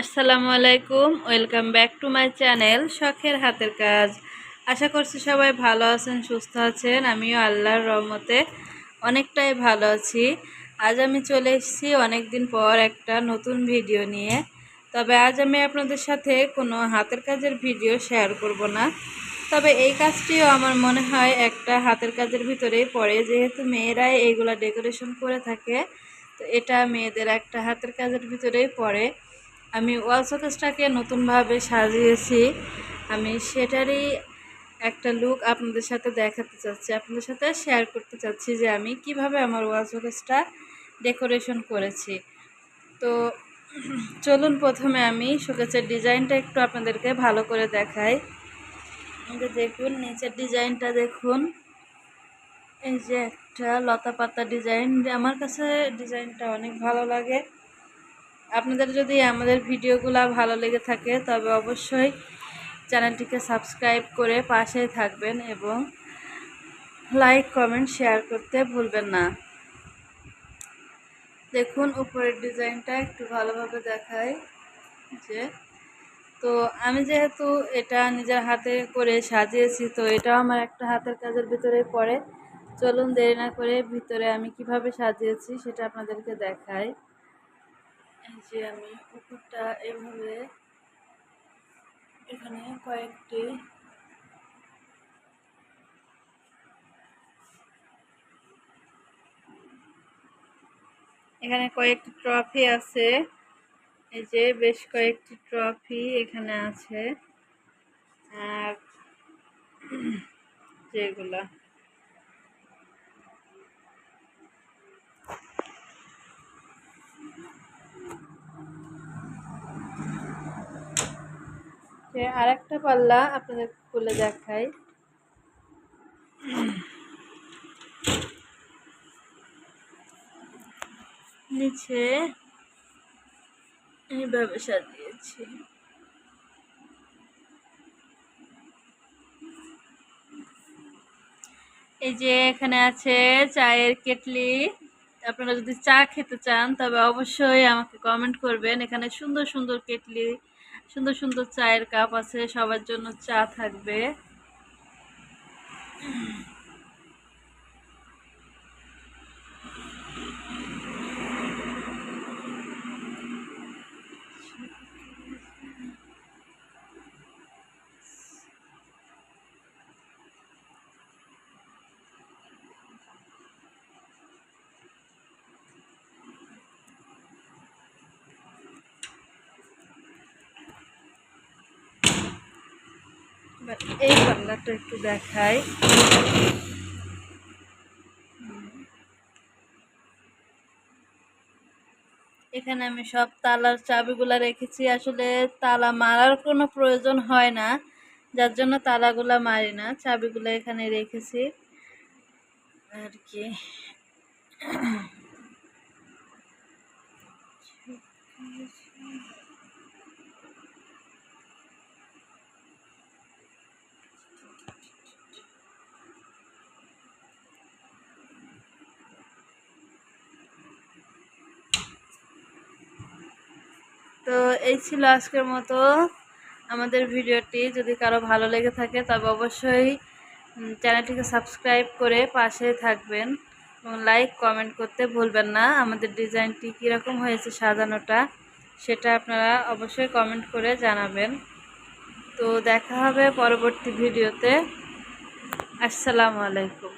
আসসালামু আলাইকুম, welcome back to my channel শখের হাতের কাজ। আশা করছি সবাই ভালো আছেন, সুস্থ আছেন। আমিও আল্লাহর রহমতে অনেকটাই ভালো আছি। আজ আমি চলে এসেছি অনেক দিন পর একটা নতুন ভিডিও নিয়ে। তবে আজ আমি আপনাদের সাথে কোনো হাতের কাজের ভিডিও শেয়ার করব না। তবে এই কাজটিও আমার মনে হয় একটা হাতের কাজের ভিতরেই পড়ে। যেহেতু মেয়েরাই এইগুলা ডেকোরেশন করে থাকে, তো এটা মেয়েদের একটা হাতের কাজের ভিতরেই পড়ে। আমি ওয়াল শোকেসটাকে নতুনভাবে সাজিয়েছি। আমি সেটারই একটা লুক আপনাদের সাথে দেখাতে চাচ্ছি। আপনাদের সাথে শেয়ার করতে চাচ্ছি যে আমি কীভাবে আমার ওয়াল শোকেসটা ডেকোরেশন করেছি। তো চলুন প্রথমে আমি শোকেসের ডিজাইনটা একটু আপনাদেরকে ভালো করে দেখাই। দেখুন, নিচের ডিজাইনটা দেখুন। এই যে একটা লতা পাতা ডিজাইন। আমার কাছে ডিজাইনটা অনেক ভালো লাগে। আপনাদের যদি আমাদের ভিডিওগুলো ভালো লেগে থাকে, তবে অবশ্যই চ্যানেলটিকে সাবস্ক্রাইব করে পাশে থাকবেন এবং লাইক, কমেন্ট, শেয়ার করতে ভুলবেন না। দেখুন, উপরের ডিজাইনটা একটু ভালোভাবে দেখায় যে, তো আমি যেহেতু এটা নিজের হাতে করে সাজিয়েছি, তো এটাও আমার একটা হাতের কাজের ভিতরে পড়ে। চলুন দেরি না করে ভিতরে আমি কীভাবে সাজিয়েছি সেটা আপনাদেরকে দেখাই। যে আমি পুকুরটা এভাবে এখানে কয়েকটি এখানে কয়েকটি ট্রফি আছে। এই যে বেশ কয়েকটি ট্রফি এখানে আছে। আর যেগুলা। যে আরেকটা পাল্লা আপনাদের খুলে দেখাই। নিচে এইভাবে সাজিয়েছি এই যে এখানে আছে চায়ের কেটলি। আপনারা যদি চা খেতে চান, তবে অবশ্যই আমাকে কমেন্ট করবেন। এখানে সুন্দর সুন্দর কেটলি সুন্দর সুন্দর চায়ের কাপ আছে সবার জন্য চা থাকবে। এই পাল্লাটা একটু দেখাই। এখানে আমি সব তালার চাবিগুলা রেখেছি। আসলে তালা মারার কোনো প্রয়োজন হয় না, যার জন্য তালাগুলা মারি না। চাবিগুলো এখানে রেখেছি। আর কি। তো এই ছিল আজকের মতো আমাদের ভিডিওটি। যদি কারও ভালো লেগে থাকে, তবে অবশ্যই চ্যানেলটিকে সাবস্ক্রাইব করে পাশে থাকবেন এবং লাইক, কমেন্ট করতে ভুলবেন না। আমাদের ডিজাইনটি কীরকম হয়েছে সাজানোটা, সেটা আপনারা অবশ্যই কমেন্ট করে জানাবেন। তো দেখা হবে পরবর্তী ভিডিওতে। আসসালামু আলাইকুম।